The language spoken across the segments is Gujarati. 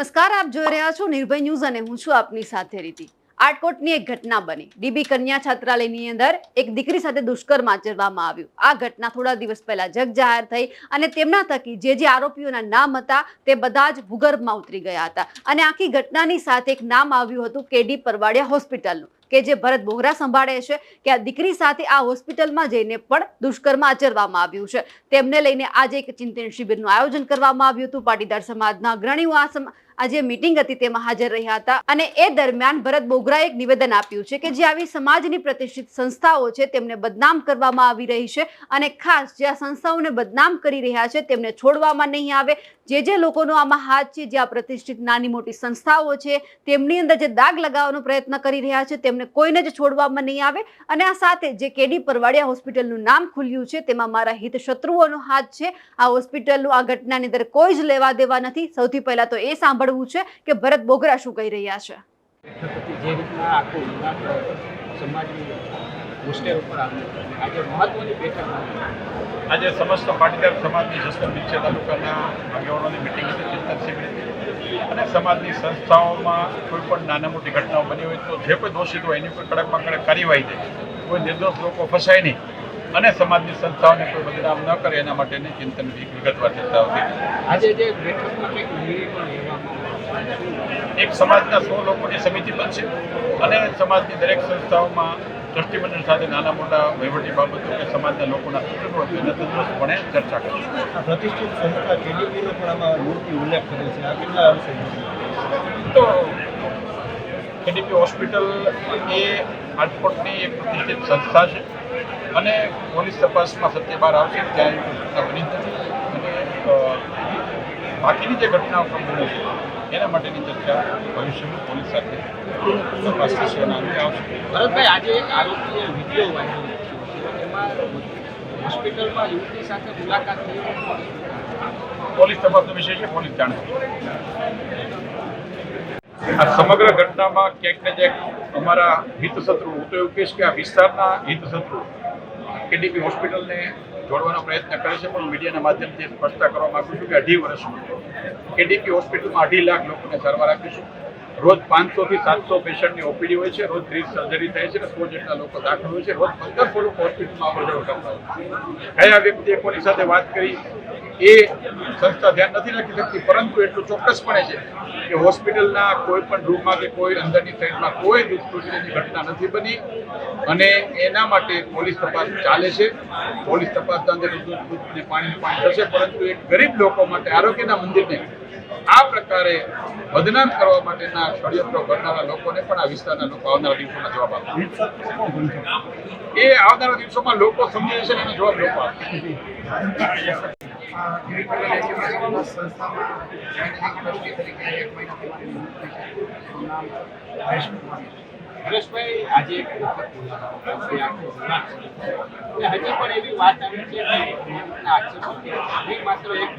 નમસ્કાર, આપ જોઈ રહ્યા છો નિર્ભય ન્યૂઝ અને હું છું આપની સાથે રીતિ. આટકોટની એક ઘટના બની. ડીબી કન્યા છાત્રાલયની અંદર એક દીકરી સાથે દુષ્કર્મ આચરવામાં આવ્યું. આ ઘટના થોડા દિવસ પહેલા જગ જાહેર થઈ અને તેમના થકી જે જે આરોપીઓના નામ હતા તે બધા જ ભૂગર્ભમાં ઉતરી ગયા હતા. અને આખી ઘટનાની સાથે એક નામ આવ્યું હતું કેડી પરવાડિયા હોસ્પિટલનું, કે જે ભરત બોહરા સંભાળે છે કે આ દીકરી સાથે આ હોસ્પિટલમાં જઈને પણ દુષ્કર્મ આચરવામાં આવ્યું છે. તેમને લઈને આજે એક ચિંતન શિબિરનું આયોજન કરવામાં આવ્યું હતું. પાટીદાર સમાજના અગ્રણીઓ આ સમ- આ જે મીટિંગ હતી, તેમાં હાજર રહ્યા હતા. અને એ દરમિયાન ભરત બોગરાએ એક નિવેદન આપ્યું છે કે જે આવી સમાજની પ્રતિષ્ઠિત સંસ્થાઓ છે, તેમને બદનામ કરવામાં આવી રહી છે. અને ખાસ જે આ સંસ્થાઓને બદનામ કરી રહ્યા છે, તેમને છોડવામાં નહીં આવે. જે જે લોકોનો આમાં હાથ છે, જે આ પ્રતિષ્ઠિત નાની મોટી સંસ્થાઓ છે, તેમની અંદર જે દાગ લગાવવાનો પ્રયત્ન કરી રહ્યા છે, તેમને કોઈને જ છોડવામાં નહીં આવે. અને આ સાથે જે કેડી પરવાડિયા હોસ્પિટલનું નામ ખુલ્યું છે, તેમાં મારા હિત શત્રુઓનો હાથ છે. આ હોસ્પિટલનું આ ઘટનાની અંદર કોઈ જ લેવા દેવા નથી. સૌથી પહેલાં તો એ સાંભળવું છે કે ભરત બોગરા શું કહી રહ્યા છે? જે રીતના આખો સમાજની મુશ્કેલ ઉપર આજે મહત્વની બેઠક આજે સમસ્ત પાટીદાર સમાજની જસદણ બિચ્છે તાલુકાના આગેવાનોની મિટિંગ હતી ચિંતન શિબિર હતી. અને સમાજની સંસ્થાઓમાં કોઈ પણ નાના મોટી ઘટનાઓ બની હોય તો જે કોઈ દોષિત હોય એની ઉપર કડકમાં કડક કાર્યવાહી થાય કોઈ નિર્દોષ લોકો ફસાય નહીં. અને સમાજની સંસ્થાઓને કોઈ બદનામ ન કરે એના માટેની ચિંતન વિગતવાર ચર્ચાઓ હતી આજે જે બેઠકમાં કંઈક નિર્ણય પણ. એક સમાજના સો લોકોની સમિતિ બનશે અને સમાજની દરેક સંસ્થાઓમાં ટ્રસ્ટીમંડળ સાથે નાના મોટા વહીવટી બાબતો કે સમાજના લોકોના સૂચનો તંદુરસ્તપણે ચર્ચા કરશે પ્રતિષ્ઠિત સંસ્થા કેડીપીનો પણ આમાં મૂર્તિ ઉલ્લેખ કરે છે. આ કેટલા અંશે તો કેડીપી હોસ્પિટલ એ રાજકોટની એક પ્રતિષ્ઠિત સંસ્થા છે. અને પોલીસ તપાસમાં સત્ય બહાર આવશે ત્યાં એવી ઘટના બની જ અને બાકીની જે ઘટનાઓ છે એના માટેની ચર્ચા ભવિષ્યમાં પોલીસ સાથે તપાસ થશે અને અંતે આવશે. ભરતભાઈ આજે એક આરોપીએ વીડિયો એમાં હોસ્પિટલમાં યુવતી સાથે મુલાકાત થઈ પોલીસ તપાસનો વિષય છે પોલીસ જાણશે આ સમગ્ર ઘટનામાં ક્યાંક ને ક્યાંક અમારા હિતશત્રુ હું તો એવું કહીશ કે આ વિસ્તારના હિતશત્રુ કેડીપી હોસ્પિટલને જોડવાનો પ્રયત્ન કરે છે, પણ મીડિયાના માધ્યમથી સ્પષ્ટતા કરવા માગું છું કે અઢી વર્ષમાં કેડીપી હોસ્પિટલમાં અઢી લાખ લોકોને સારવાર આપીશું. રોજ પાંચસોથી સાતસો પેશન્ટની ઓપીડી હોય છે, રોજ ત્રીસ સર્જરી થાય છે અને સો જેટલા લોકો દાખલ હોય છે. રોજ પંદરસો લોકો હોસ્પિટલમાં અવર જવર કરતા હોય કયા વ્યક્તિએ કોની સાથે વાત કરી? એ સંસ્થા ધ્યાન નથી રાખી શકતી, પરંતુ એટલું ચોક્કસપણે છે કે હોસ્પિટલના કોઈ પણ રૂમમાં કે કોઈ અંદરની સાઈડમાં કોઈ દુષ્કૃત્યની ઘટના નથી બની અને એના માટે પોલીસ તપાસ ચાલે છે. પોલીસ તપાસના અંદર દૂધ પાણી થશે, પરંતુ એક ગરીબ લોકો માટે આરોગ્યના મંદિરને આ પ્રકારે બદનામ કરવા માટેના ષડયંત્રો કરનારા લોકોને પણ આ વિસ્તારના લોકો આવનારા દિવસોમાં જવાબ આપશે એ આવનારા દિવસોમાં લોકો સમજી અને એનો જવાબ લોકો આપશે આજે એક આવી છે. આખો વિવાદ છે. અને હજી પણ એવી વાત આવી છે આક્ષેપો છે. માત્ર એક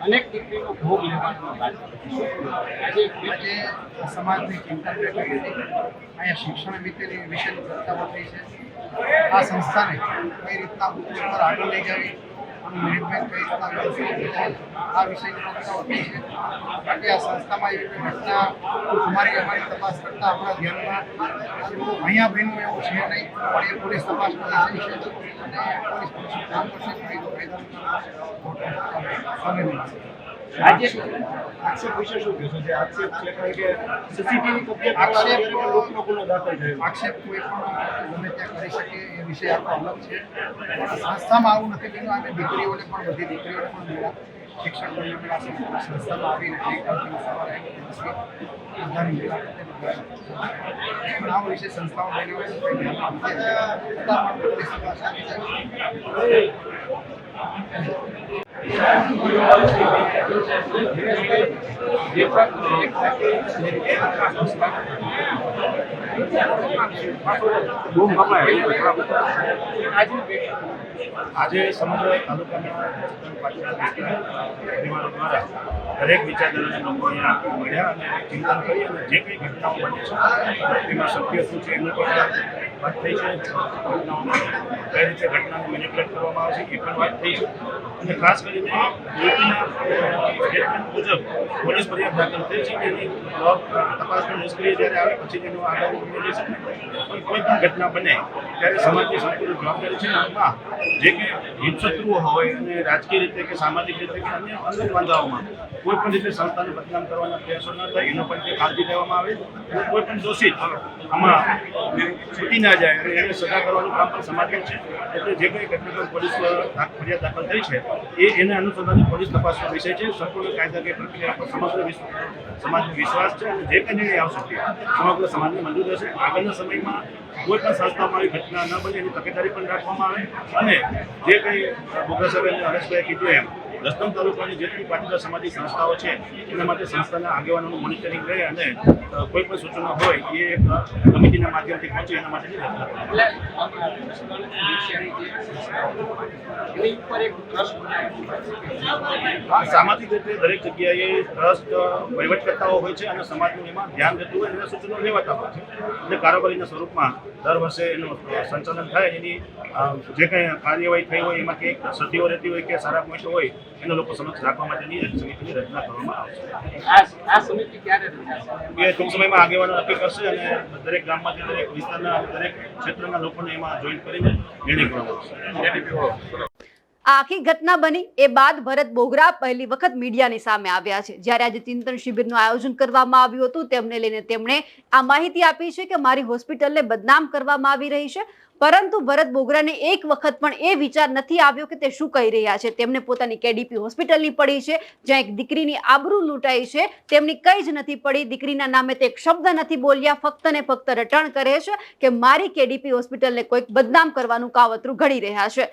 અનેક દીકરીનો ભોગ લેવાનો? આજે એક સમાજની ચિંતા અહીંયા શિક્ષણ વિશેની વિશે ચર્ચાઓ થઈ છે આ સંસ્થાને કઈ રીતના ઉપર પર આગળ લઈ જવી વ્યવસ્થિત આ વિષયની ચર્ચાઓ થઈ છે બાકી આ સંસ્થામાં એવી ઘટના અમારી અમારી તપાસ કરતા આપણા ધ્યાનમાં અહીંયા બન્યું એવું છે નહીં પણ પોલીસ તપાસ વિષય છે, અને પોલીસ કામ કરશે આજે આક્ષેપ વિશે શું? કહેશો જે આક્ષેપ છે કારણ કે સીસીટીવી કબજે આક્ષેપ- માટે ગુનો દાખલ થયો. આક્ષેપ કોઈ પણ ગમે ત્યાં કરી શકે એ વિષય આખો અલગ છે. સંસ્થામાં આવું નથી બન્યું. અને દીકરીઓને પણ બધી દીકરીઓને પણ મળ્યા શિક્ષણ બંને મળ્યા સંસ્થામાં આવીને એક સવારે આવી બધાની પણ આ વિષય સંસ્થાઓ બન્યો હોય આજે સમગ્ર તાલુકાના દ્વારા દરેક વિચારધારાના લોકો અહીંયા મળ્યા અને ચિંતન કરી અને જે કંઈ ઘટનાઓ બની છે તેમાં સત્ય શું છે, એનું પણ વાત થઈ છે. ઘટનાઓમાં કઈ રીતે ઘટનાને મેનિપ્યુલેટ કરવામાં આવે છે, એ પણ વાત થઈ છે. અને ખાસ કરીને યુવતીના સ્ટેટમેન્ટ મુજબ પોલીસ ફરિયાદ દાખલ થઈ છે કે તપાસમાં તપાસ નિષ્ક્રિય જ્યારે આવે પછી તેનું આગળ પણ કોઈ પણ ઘટના બને ત્યારે સમાજની સંપૂર્ણ જવાબદારી છે. આમાં જે કે હિતશત્રુઓ હોય અને રાજકીય રીતે કે સામાજિક રીતે કે અન્ય અન્ય વાંધાઓમાં કોઈ પણ રીતે સંસ્થાને બદનામ કરવાના પ્રયાસો ન થાય. એનો પણ કાળજી લેવામાં આવે અને કોઈ પણ દોષિત આમાં છૂટી ના જાય અને એને સજા કરવાનું કામ પણ સમાજનું છે. એટલે જે કંઈ ઘટના પર પોલીસ ફરિયાદ દાખલ થઈ છે એ એને અનુસંધાને પોલીસ તપાસનો વિષય છે. સંપૂર્ણ કાયદાકીય પ્રક્રિયા પર સમગ્ર સમાજનો વિશ્વાસ છે અને જે કંઈ નિર્ણય આવશે સમગ્ર સમાજને મંજૂર રહેશે આગળના સમયમાં કોઈ પણ સંસ્થામાં આવી ઘટના ન બને એની તકેદારી પણ રાખવામાં આવે. અને જે કંઈ બોગરા સાહેબ અને હરેશભાઈએ કીધું એમ રસ્તમ તાલુકાની જેટલી પાટીદાર સમાજની સંસ્થાઓ છે એના માટે સંસ્થાના આગેવાનોનું મોનિટરિંગ રહે અને કોઈ પણ સૂચનો હોય એ એક કમિટીના માધ્યમથી પહોંચે એના હા સામાજિક રીતે દરેક જગ્યાએ ટ્રસ્ટ વહીવટકર્તાઓ હોય છે અને સમાજનું એમાં ધ્યાન રહેતું હોય એના સૂચનો લેવાતા હોય છે. એટલે કારોબારીના સ્વરૂપમાં દર વર્ષે એનું સંચાલન થાય એની જે કંઈ કાર્યવાહી થઈ હોય એમાં કંઈક સદીઓ રહેતી હોય કે સારા પોઈન્ટ હોય એના લોકો સમક્ષ રાખવા માટેની સમિતિની રચના કરવામાં આવશે આ સમિતિ ક્યારે એ ટૂંક સમયમાં આગેવાનો નક્કી કરશે અને દરેક ગામમાંથી દરેક વિસ્તારના દરેક ક્ષેત્રના લોકોને એમાં જોઈન કરીને નિર્ણય કરવામાં આવશે. આખી ઘટના બની એ બાદ ભરત બોગરા પહેલી વખત મીડિયાની સામે આવ્યા છે. જ્યારે આજે ચિંતન શિબિરનું આયોજન કરવામાં આવ્યું હતું, તેમને લઈને તેમણે આ માહિતી આપી છે કે મારી હોસ્પિટલને બદનામ કરવામાં આવી રહી છે. પરંતુ ભરત બોગરાને એક વખત પણ એ વિચાર નથી આવ્યો કે તે શું કહી રહ્યા છે. તેમને પોતાની કેડીપી હોસ્પિટલની પડી છે, જ્યાં એક દીકરીની આબરૂ લૂંટાઈ છે. તેમની કંઈ જ નથી પડી. દીકરીના નામે તે એક શબ્દ નથી બોલ્યા. ફક્ત ને ફક્ત રટણ કરે છે કે મારી કેડીપી હોસ્પિટલને કોઈક બદનામ કરવાનું કાવતરું ઘડી રહ્યા છે.